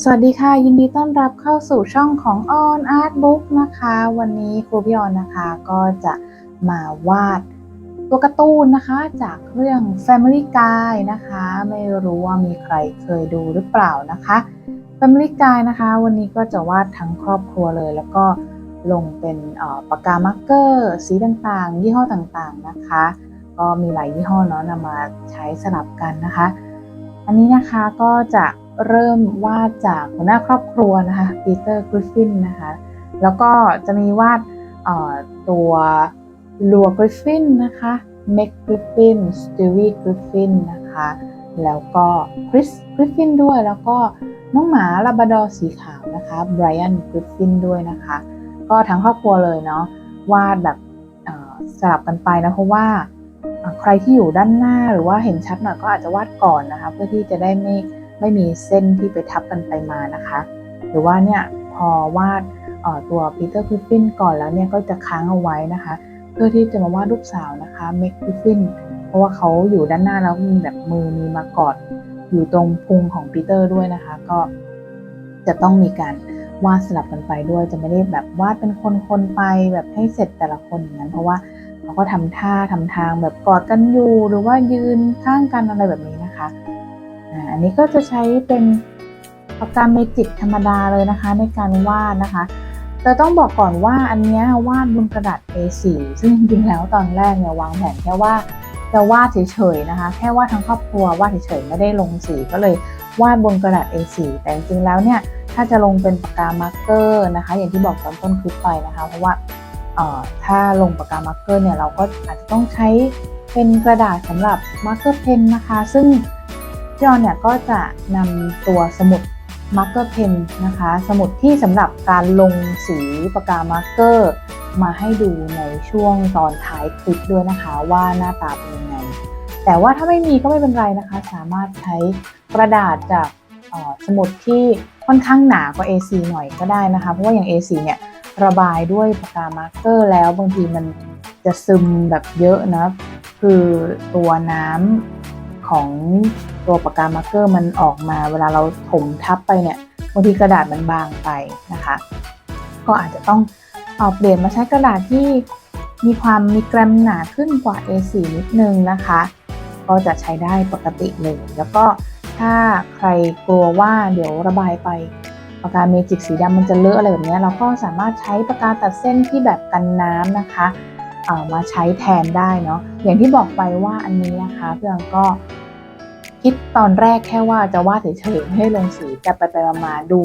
สวัสดีค่ะ ยินดีต้อนรับเข้าสู่ช่องของ On Art Book นะคะ วันนี้ครูพี่ออนนะคะก็จะมาวาดตัวการ์ตูนนะคะ จากเรื่อง Family Guy นะคะ ไม่รู้ว่ามีใครเคยดูหรือเปล่านะคะ Family Guy นะคะ วันนี้ก็จะวาดทั้งครอบครัวเลย แล้วก็ลงเป็นปากกามาร์กเกอร์ สีต่างๆ ยี่ห้อต่างๆนะคะ ก็มีหลายยี่ห้อเนาะนำมาใช้สลับกันนะคะ อันนี้นะคะก็จะ เริ่มวาดจากหัวหน้าครอบครัวนะคะปีเตอร์กริฟฟินนะคะแล้วก็จะมีวาดตัวลัวกริฟฟินนะคะเมกกริฟฟินสตีวีกริฟฟินนะคะแล้วก็คริสกริฟฟินด้วยแล้วก็น้องหมาลาบราดอสีขาวนะคะไบรอันกริฟฟินด้วยนะคะ ก็ทั้งครอบครัวเลยเนาะวาดแบบสลับกันไปนะเพราะว่าใครที่อยู่ด้านหน้าหรือว่าเห็นชัดหน่อยก็อาจจะวาดก่อนนะคะ เพื่อที่จะได้ไม่ ไม่มีเส้นที่ไปทับกันไปมานะคะ หรือว่าเนี่ยพอวาดตัวปีเตอร์กริฟฟินก่อนแล้วเนี่ยก็จะค้างเอาไว้นะคะ เพื่อที่จะมาวาดลูกสาวนะคะเมกกริฟฟินเพราะว่าเขาอยู่ด้านหน้าแล้วมีแบบมือมีมากอดอยู่ตรงพุงของปีเตอร์ด้วยนะคะ ก็จะต้องมีการวาดสลับกันไปด้วยจะไม่ได้แบบวาดเป็นคนๆไปแบบให้เสร็จแต่ละคนอย่างนั้น เพราะว่าเขาก็ทำท่าทำทางแบบกอดกันอยู่หรือว่ายืนข้างกันอะไรแบบนี้น อันนี้ก็จะใช้เป็นปากกาเมจิกธรรมดาเลยนะคะ ในการวาดนะคะแต่ต้องบอกก่อนว่าอันนี้วาดบนกระดาษ A4 ซึ่งจริงๆแล้วตอนแรกเนี่ยวางแผนแค่ว่าจะวาดเฉยๆนะคะ แค่วาดทั้งครอบครัววาดเฉยๆไม่ได้ลงสีก็เลยวาดบนกระดาษ A4 แต่จริงๆแล้วเนี่ยถ้าจะลงเป็นปากกามาร์กเกอร์นะคะ อย่างที่บอกตอนต้นคลิปไปนะคะ เพราะว่าถ้าลงปากกามาร์กเกอร์เนี่ยเราก็อาจจะต้องใช้เป็นกระดาษสำหรับมาร์กเกอร์เพนนะคะ ซึ่ง พี่ออนเนี่ยก็จะนำตัวสมุดมาร์กเกอร์เพนนะคะ สมุดที่สำหรับการลงสีปากกามาร์กเกอร์มาให้ดูในช่วงตอนท้ายคลิปด้วยนะคะว่าหน้าตาเป็นยังไง แต่ว่าถ้าไม่มีก็ไม่เป็นไรนะคะ สามารถใช้กระดาษจากสมุดที่ค่อนข้างหนากว่า A4 หน่อยก็ได้นะคะ เพราะว่าอย่าง A4 เนี่ยระบายด้วยปากกามาร์กเกอร์ แล้วบางทีมันจะซึมแบบเยอะนะ คือตัวน้ำ ของตัวปากกามาร์กเกอร์มันออกมาเวลาเราถมทับไปเนี่ยบางทีกระดาษมันบางไปนะคะ ก็อาจจะต้องเอาเปลี่ยนมาใช้กระดาษที่มีความมีแกรมหนาขึ้นกว่า A4 นิดนึงนะคะ ก็จะใช้ได้ปกติเลย แล้วก็ถ้าใครกลัวว่าเดี๋ยวระบายไปปากกาเมจิกสีดำมันจะเลอะอะไรแบบนี้เราก็สามารถใช้ปากกาตัดเส้นที่แบบกันน้ำนะคะ เอามาใช้แทนได้เนาะอย่างที่บอกไปว่าอันนี้นะคะเพื่อนก็ คิดตอนแรกแค่ว่าจะวาดเฉยๆไม่ให้ลงสีแต่ไปไปๆมาๆดู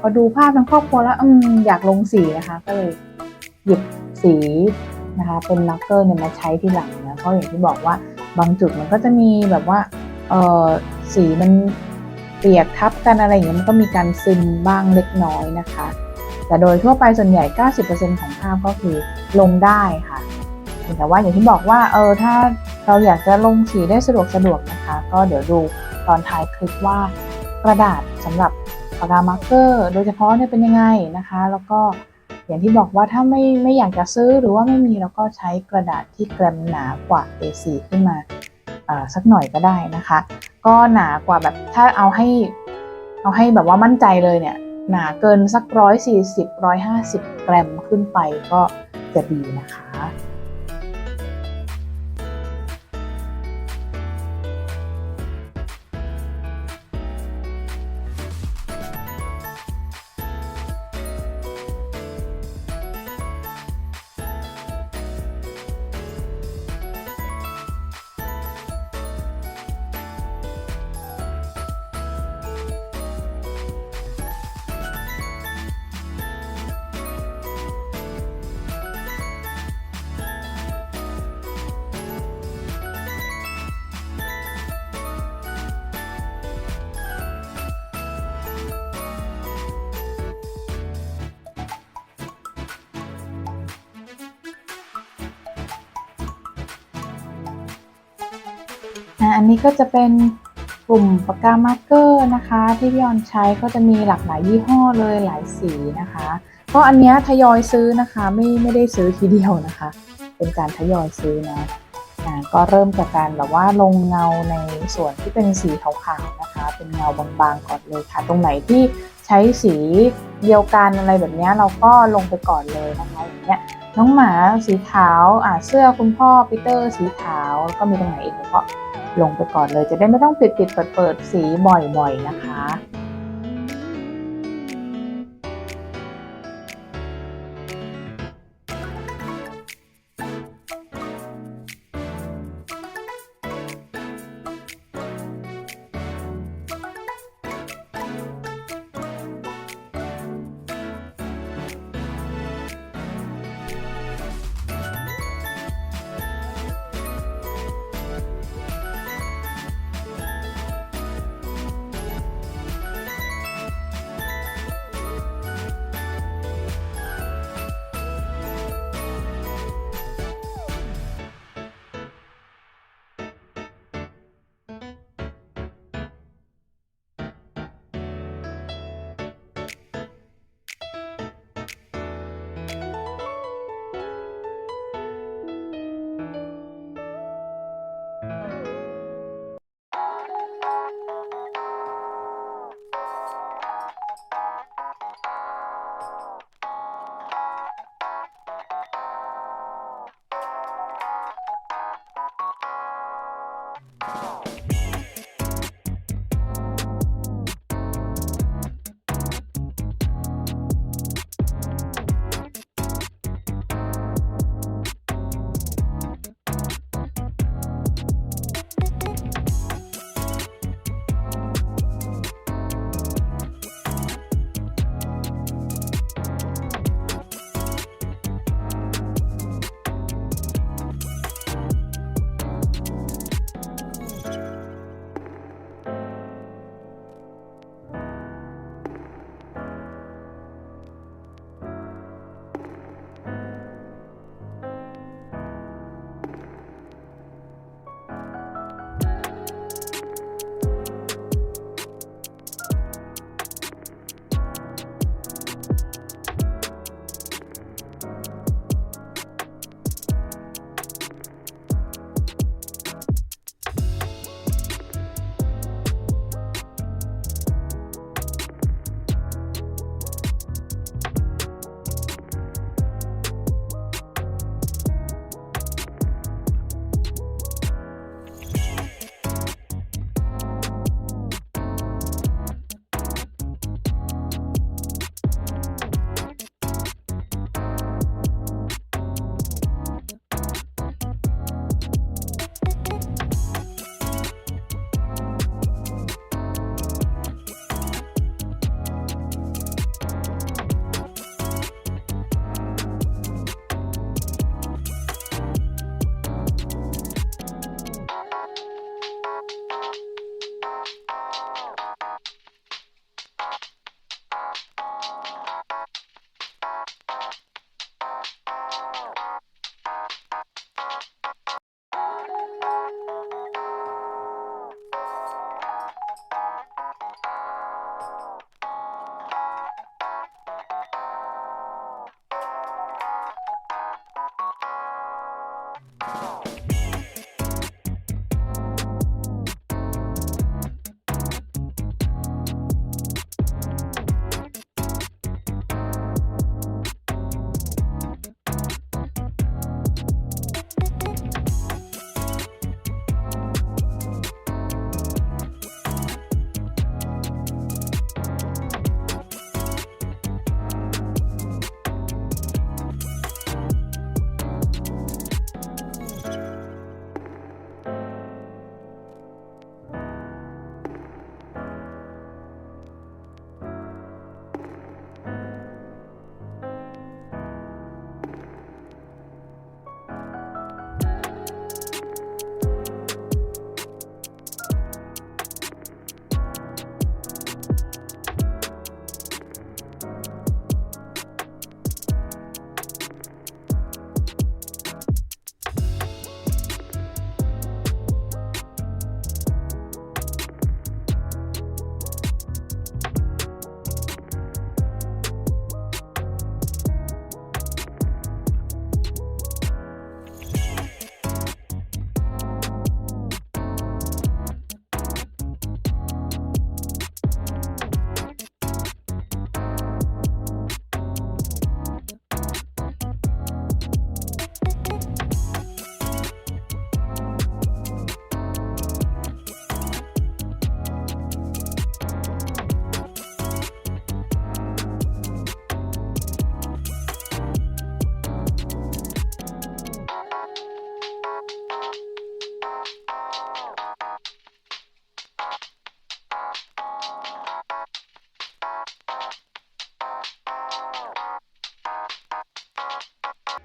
พอดูภาพทั้งครอบครัวแล้วอืมอยากลงสีนะคะ ก็เลยหยิบสีนะคะ เป็นมาร์กเกอร์เนี่ยมาใช้ที่หลังนะเพราะอย่างที่บอกว่าบางจุดมันก็จะมีแบบว่าเออสีมันเปียกทับกันอะไรอย่างเงี้ยมันก็มีการซึมบ้างเล็กน้อยนะคะ แต่โดยทั่วไปส่วนใหญ่ 90%ของภาพก็คือลงได้ค่ะแต่ว่าอย่างที่บอกว่าเออถ้าเราอยากจะลงสีได้สะดวกสะดวกนะ ก็เดี๋ยวดูตอนท้ายคลิปว่ากระดาษสำหรับปากกามาร์กเกอร์ โดยเฉพาะเนี่ยเป็นยังไงนะคะ แล้วก็อย่างที่บอกว่าถ้าไม่ไม่อยากจะซื้อหรือว่าไม่มีเราก็ใช้กระดาษที่แกรมหนากว่า A4 ขึ้นมาสักหน่อยก็ได้นะคะ ก็หนากว่าแบบถ้าเอาให้เอาให้แบบว่ามั่นใจเลยเนี่ยหนาเกินสักร้อยสี่สิบร้อยห้าสิบกรัมขึ้นไปก็จะดีนะคะ อันนี้ก็จะเป็นกลุ่มปากกามาร์กเกอร์นะคะ ที่พี่ออนใช้ก็จะมีหลากหลายยี่ห้อเลยหลายสีนะคะ ก็อันเนี้ยทยอยซื้อนะคะไม่ไม่ได้ซื้อทีเดียวนะคะ เป็นการทยอยซื้อนะอ่อ่าก็เริ่มจากการแบบว่าลงเงาในส่วนที่เป็นสีขาวๆนะคะ เป็นเงาบางๆก่อนเลยค่ะ ตรงไหนที่ใช้สีเดียวกันอะไรแบบเนี้ยเราก็ลงไปก่อนเลยนะคะอย่างเงี้ยน้องหมาสีขาวอ่าเสื้อคุณพ่อปีเตอร์สีขาวแล้วก็มีตรงไหนอีกเราก็ ลงไปก่อนเลย จะได้ไม่ต้องปิดปิดเปิดเปิดสีบ่อยๆนะคะ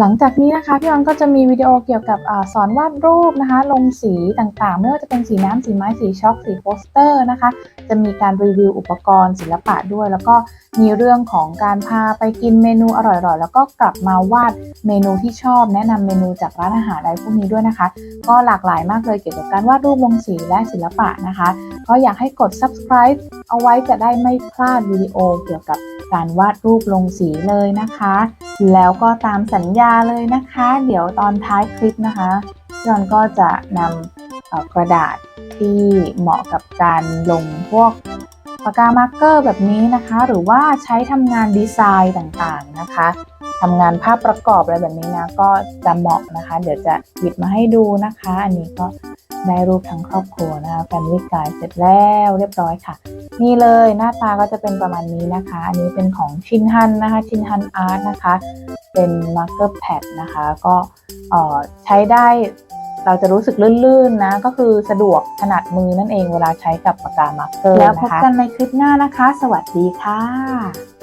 หลังจากนี้นะคะพี่ออนก็จะมีวิดีโอเกี่ยวกับอสอนวาดรูปนะคะ ลงสีต่างๆ ไม่ว่าจะเป็นสีน้ำสีไม้สีช็อกสีโปสเตอร์นะคะ จะมีการรีวิวอุปกรณ์ศิลปะด้วย แล้วก็มีเรื่องของการพาไปกินเมนูอร่อยๆ แล้วก็กลับมาวาดเมนูที่ชอบ แนะนำเมนูจากร้านอาหารอะไรพวกนี้ด้วยนะคะ ก็หลากหลายมากเลยเกี่ยวกับการวาดรูปลงสีและศิลปะนะคะก็อยากให้กด subscribe เอาไว้จะได้ไม่พลาดวิดีโอเกี่ยวกับการวาดรูปลงสีเลยนะคะ แล้วก็ตามสัญญาเลยนะคะ เดี๋ยวตอนท้ายคลิปนะคะพี่ออนก็จะนำกระดาษที่เหมาะกับการลงพวกปากกามาร์กเกอร์แบบนี้นะคะ หรือว่าใช้ทำงานดีไซน์ต่างๆนะคะทำงานภาพประกอบอะไรแบบนี้นะก็จะเหมาะนะคะ เดี๋ยวจะหยิบมาให้ดูนะคะ อันนี้ก็ได้รูปทั้งครอบครัวนะคะ Family Guide เสร็จแล้วเรียบร้อยค่ะ นี่เลยหน้าตาก็จะเป็นประมาณนี้นะคะ อันนี้เป็นของชินฮันนะคะชินฮันอาร์ตนะคะ เป็นมาร์กเกอร์แพดนะคะก็ใช้ได้เราจะรู้สึกลื่นๆนะ ก็คือสะดวกถนัดมือนั่นเองเวลาใช้กับปากกามาร์กเกอร์แล้วพบกันในคลิปหน้านะคะ สวัสดีค่ะ